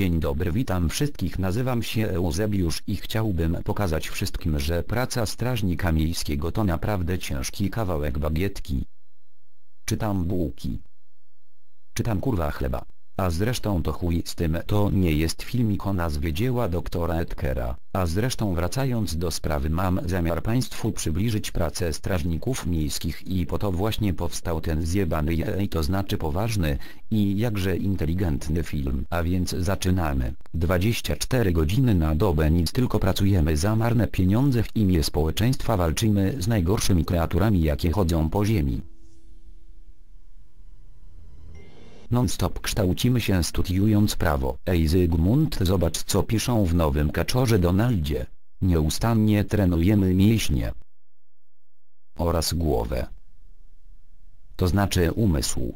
Dzień dobry witam wszystkich nazywam się Eusebiusz i chciałbym pokazać wszystkim że praca strażnika miejskiego to naprawdę ciężki kawałek bagietki. Czytam bułki. Czytam kurwa chleba. A zresztą to chuj z tym to nie jest filmik o nazwie dzieła doktora Edkera, a zresztą wracając do sprawy mam zamiar Państwu przybliżyć pracę strażników miejskich i po to właśnie powstał ten zjebany jej to znaczy poważny i jakże inteligentny film. A więc zaczynamy. 24 godziny na dobę nic tylko pracujemy za marne pieniądze w imię społeczeństwa walczymy z najgorszymi kreaturami jakie chodzą po ziemi. Non-stop kształcimy się studiując prawo. Ej Zygmunt zobacz co piszą w nowym kaczorze Donaldzie. Nieustannie trenujemy mięśnie. Oraz głowę. To znaczy umysł.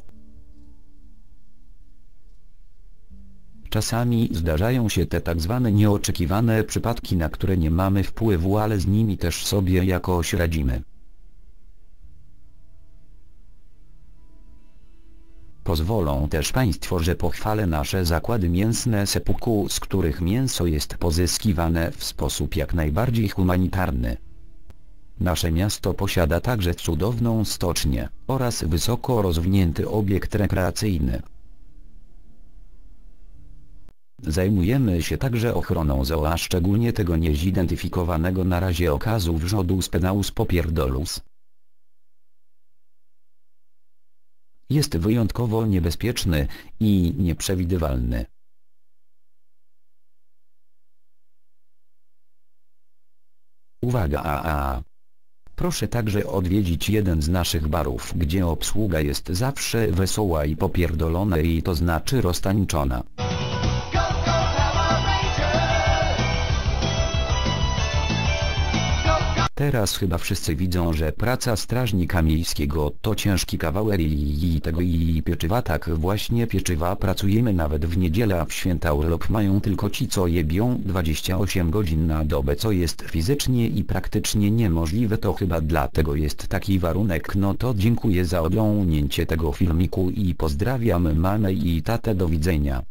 Czasami zdarzają się te tak zwane nieoczekiwane przypadki na które nie mamy wpływu ale z nimi też sobie jakoś radzimy. Pozwolą też Państwo, że pochwalę nasze zakłady mięsne Sepuku, z których mięso jest pozyskiwane w sposób jak najbardziej humanitarny. Nasze miasto posiada także cudowną stocznię, oraz wysoko rozwinięty obiekt rekreacyjny. Zajmujemy się także ochroną zoo, a szczególnie tego niezidentyfikowanego na razie okazu wrzodu Spenaus popierdolus. Jest wyjątkowo niebezpieczny i nieprzewidywalny. Uwaga a, a. Proszę także odwiedzić jeden z naszych barów, gdzie obsługa jest zawsze wesoła i popierdolona i to znaczy roztańczona. Teraz chyba wszyscy widzą, że praca strażnika miejskiego to ciężki kawałek i, i tego i pieczywa tak właśnie pieczywa pracujemy nawet w niedzielę a w święta urlop mają tylko ci co jebią 28 godzin na dobę co jest fizycznie i praktycznie niemożliwe. To chyba dlatego jest taki warunek. No to dziękuję za oglądnięcie tego filmiku i pozdrawiam mamę i tatę. Do widzenia.